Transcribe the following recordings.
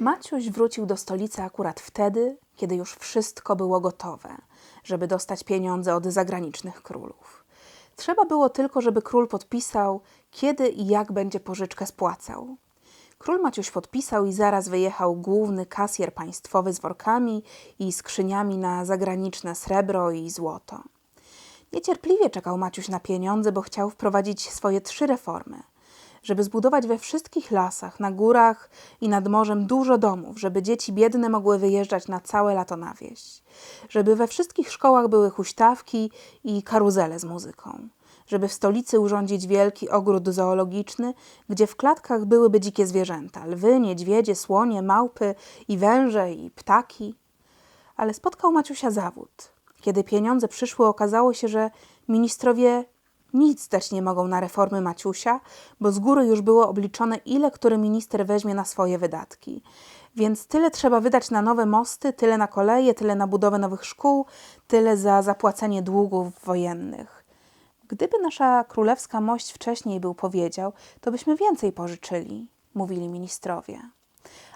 Maciuś wrócił do stolicy akurat wtedy, kiedy już wszystko było gotowe, żeby dostać pieniądze od zagranicznych królów. Trzeba było tylko, żeby król podpisał, kiedy i jak będzie pożyczkę spłacał. Król Maciuś podpisał i zaraz wyjechał główny kasjer państwowy z workami i skrzyniami na zagraniczne srebro i złoto. Niecierpliwie czekał Maciuś na pieniądze, bo chciał wprowadzić swoje trzy reformy. Żeby zbudować we wszystkich lasach, na górach i nad morzem dużo domów, żeby dzieci biedne mogły wyjeżdżać na całe lato na wieś. Żeby we wszystkich szkołach były huśtawki i karuzele z muzyką. Żeby w stolicy urządzić wielki ogród zoologiczny, gdzie w klatkach byłyby dzikie zwierzęta lwy, niedźwiedzie, słonie, małpy i węże i ptaki. Ale spotkał Maciusia zawód. Kiedy pieniądze przyszły, okazało się, że ministrowie nic dać nie mogą na reformy Maciusia, bo z góry już było obliczone, ile który minister weźmie na swoje wydatki. Więc tyle trzeba wydać na nowe mosty, tyle na koleje, tyle na budowę nowych szkół, tyle za zapłacenie długów wojennych. Gdyby nasza królewska mość wcześniej był powiedział, to byśmy więcej pożyczyli, mówili ministrowie.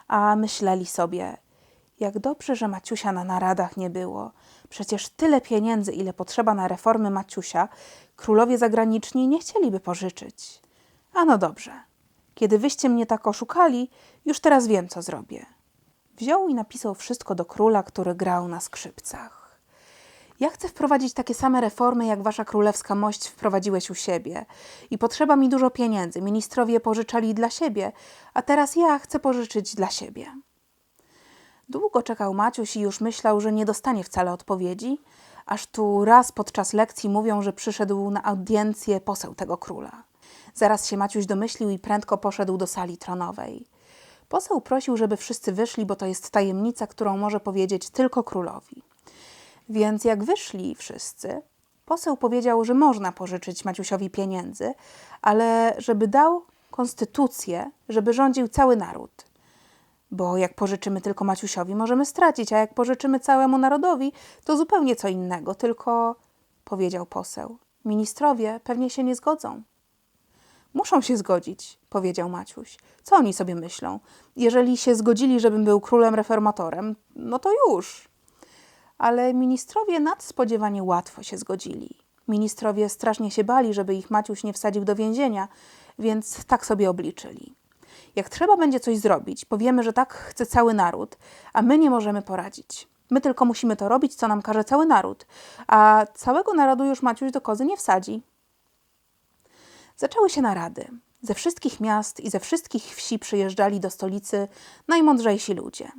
A myśleli sobie, jak dobrze, że Maciusia na naradach nie było. Przecież tyle pieniędzy, ile potrzeba na reformy Maciusia, królowie zagraniczni nie chcieliby pożyczyć. A no dobrze. Kiedy wyście mnie tak oszukali, już teraz wiem, co zrobię. Wziął i napisał wszystko do króla, który grał na skrzypcach. Ja chcę wprowadzić takie same reformy, jak wasza królewska mość wprowadziłeś u siebie. I potrzeba mi dużo pieniędzy. Ministrowie pożyczali dla siebie, a teraz ja chcę pożyczyć dla siebie. Długo czekał Maciuś i już myślał, że nie dostanie wcale odpowiedzi, aż tu raz podczas lekcji mówią, że przyszedł na audiencję poseł tego króla. Zaraz się Maciuś domyślił i prędko poszedł do sali tronowej. Poseł prosił, żeby wszyscy wyszli, bo to jest tajemnica, którą może powiedzieć tylko królowi. Więc jak wyszli wszyscy, poseł powiedział, że można pożyczyć Maciusiowi pieniędzy, ale żeby dał konstytucję, żeby rządził cały naród. Bo jak pożyczymy tylko Maciusiowi, możemy stracić, a jak pożyczymy całemu narodowi, to zupełnie co innego. Tylko, powiedział poseł, ministrowie pewnie się nie zgodzą. Muszą się zgodzić, powiedział Maciuś. Co oni sobie myślą? Jeżeli się zgodzili, żebym był królem reformatorem, no to już. Ale ministrowie nadspodziewanie łatwo się zgodzili. Ministrowie strasznie się bali, żeby ich Maciuś nie wsadził do więzienia, więc tak sobie obliczyli. Jak trzeba będzie coś zrobić, powiemy, że tak chce cały naród, a my nie możemy poradzić. My tylko musimy to robić, co nam każe cały naród, a całego narodu już Maciuś do kozy nie wsadzi. Zaczęły się narady. Ze wszystkich miast i ze wszystkich wsi przyjeżdżali do stolicy najmądrzejsi ludzie.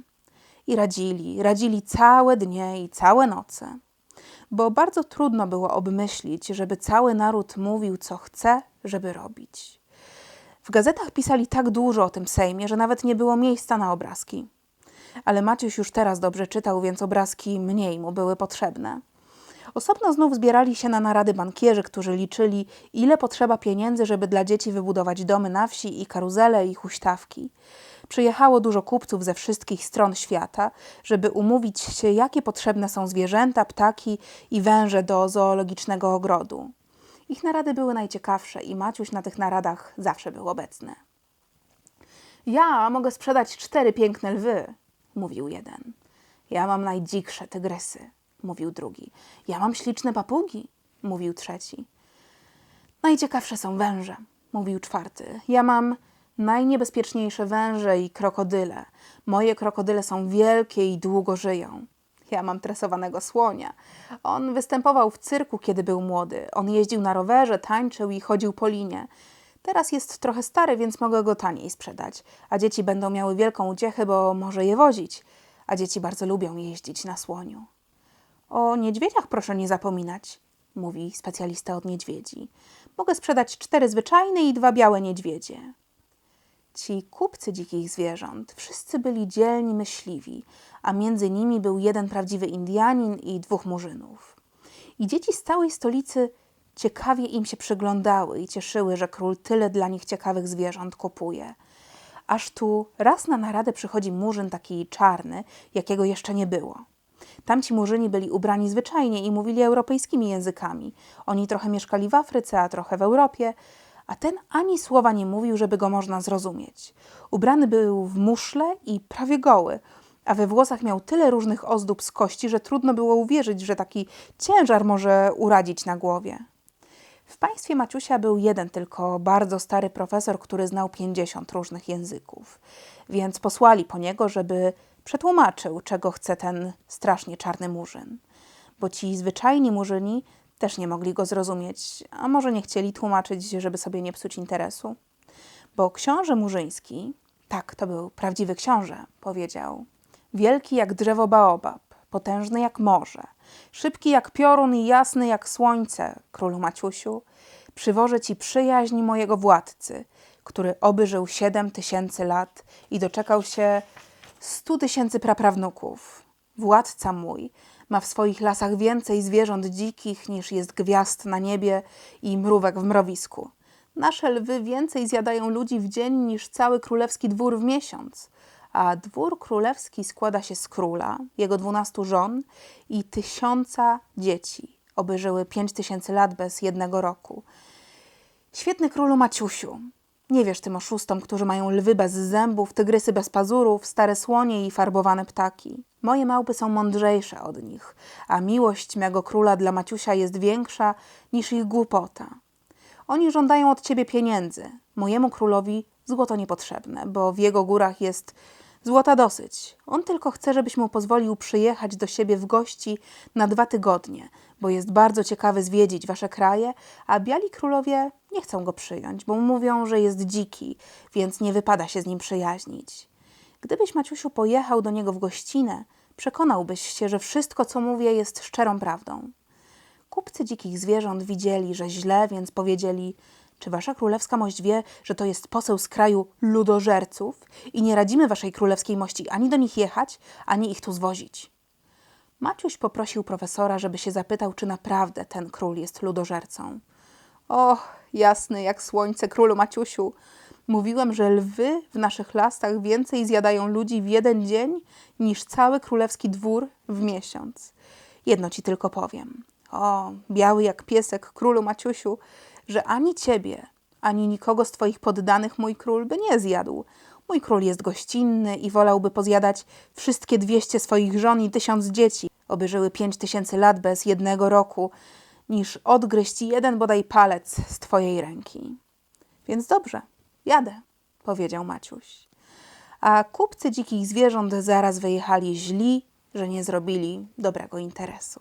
I radzili, radzili całe dnie i całe noce. Bo bardzo trudno było obmyślić, żeby cały naród mówił, co chce, żeby robić. W gazetach pisali tak dużo o tym Sejmie, że nawet nie było miejsca na obrazki. Ale Maciuś już teraz dobrze czytał, więc obrazki mniej mu były potrzebne. Osobno znów zbierali się na narady bankierzy, którzy liczyli, ile potrzeba pieniędzy, żeby dla dzieci wybudować domy na wsi i karuzele i huśtawki. Przyjechało dużo kupców ze wszystkich stron świata, żeby umówić się, jakie potrzebne są zwierzęta, ptaki i węże do zoologicznego ogrodu. Ich narady były najciekawsze i Maciuś na tych naradach zawsze był obecny. Ja mogę sprzedać cztery piękne lwy, mówił jeden. Ja mam najdziksze tygrysy, mówił drugi. Ja mam śliczne papugi, mówił trzeci. Najciekawsze są węże, mówił czwarty. Ja mam najniebezpieczniejsze węże i krokodyle. Moje krokodyle są wielkie i długo żyją. Ja mam tresowanego słonia. On występował w cyrku, kiedy był młody. On jeździł na rowerze, tańczył i chodził po linie. Teraz jest trochę stary, więc mogę go taniej sprzedać. A dzieci będą miały wielką uciechę, bo może je wozić. A dzieci bardzo lubią jeździć na słoniu. O niedźwiedziach proszę nie zapominać, mówi specjalista od niedźwiedzi. Mogę sprzedać cztery zwyczajne i dwa białe niedźwiedzie. Ci kupcy dzikich zwierząt wszyscy byli dzielni myśliwi, a między nimi był jeden prawdziwy Indianin i dwóch murzynów. I dzieci z całej stolicy ciekawie im się przyglądały i cieszyły, że król tyle dla nich ciekawych zwierząt kupuje. Aż tu raz na naradę przychodzi murzyn taki czarny, jakiego jeszcze nie było. Tamci murzyni byli ubrani zwyczajnie i mówili europejskimi językami. Oni trochę mieszkali w Afryce, a trochę w Europie, a ten ani słowa nie mówił, żeby go można zrozumieć. Ubrany był w muszle i prawie goły, a we włosach miał tyle różnych ozdób z kości, że trudno było uwierzyć, że taki ciężar może uradzić na głowie. W państwie Maciusia był jeden tylko bardzo stary profesor, który znał 50 różnych języków, więc posłali po niego, żeby przetłumaczył, czego chce ten strasznie czarny murzyn. Bo ci zwyczajni murzyni też nie mogli go zrozumieć, a może nie chcieli tłumaczyć, żeby sobie nie psuć interesu. Bo książę murzyński, tak, to był prawdziwy książę, powiedział, wielki jak drzewo baobab, potężny jak morze, szybki jak piorun i jasny jak słońce, królu Maciusiu, przywożę ci przyjaźń mojego władcy, który oby żył siedem tysięcy lat i doczekał się stu tysięcy praprawnuków. Władca mój ma w swoich lasach więcej zwierząt dzikich niż jest gwiazd na niebie i mrówek w mrowisku. Nasze lwy więcej zjadają ludzi w dzień niż cały królewski dwór w miesiąc. A dwór królewski składa się z króla, jego dwunastu żon i tysiąca dzieci. Oby żyły pięć tysięcy lat bez jednego roku. Świetny królu Maciusiu. Nie wiesz tym oszustom, którzy mają lwy bez zębów, tygrysy bez pazurów, stare słonie i farbowane ptaki. Moje małpy są mądrzejsze od nich, a miłość mego króla dla Maciusia jest większa niż ich głupota. Oni żądają od ciebie pieniędzy. Mojemu królowi złoto niepotrzebne, bo w jego górach jest złota dosyć. On tylko chce, żebyś mu pozwolił przyjechać do siebie w gości na dwa tygodnie, bo jest bardzo ciekawy zwiedzić wasze kraje, a biali królowie nie chcą go przyjąć, bo mówią, że jest dziki, więc nie wypada się z nim przyjaźnić. Gdybyś, Maciusiu, pojechał do niego w gościnę, przekonałbyś się, że wszystko, co mówię, jest szczerą prawdą. Kupcy dzikich zwierząt widzieli, że źle, więc powiedzieli: Czy wasza królewska mość wie, że to jest poseł z kraju ludożerców i nie radzimy waszej królewskiej mości ani do nich jechać, ani ich tu zwozić? Maciuś poprosił profesora, żeby się zapytał, czy naprawdę ten król jest ludożercą. O, jasny jak słońce, królu Maciusiu. Mówiłem, że lwy w naszych lasach więcej zjadają ludzi w jeden dzień niż cały królewski dwór w miesiąc. Jedno ci tylko powiem. O, biały jak piesek, królu Maciusiu, że ani ciebie, ani nikogo z twoich poddanych mój król by nie zjadł. Mój król jest gościnny i wolałby pozjadać wszystkie dwieście swoich żon i tysiąc dzieci, oby żyły pięć tysięcy lat bez jednego roku, niż odgryźć jeden bodaj palec z twojej ręki. Więc dobrze, jadę, powiedział Maciuś. A kupcy dzikich zwierząt zaraz wyjechali źli, że nie zrobili dobrego interesu.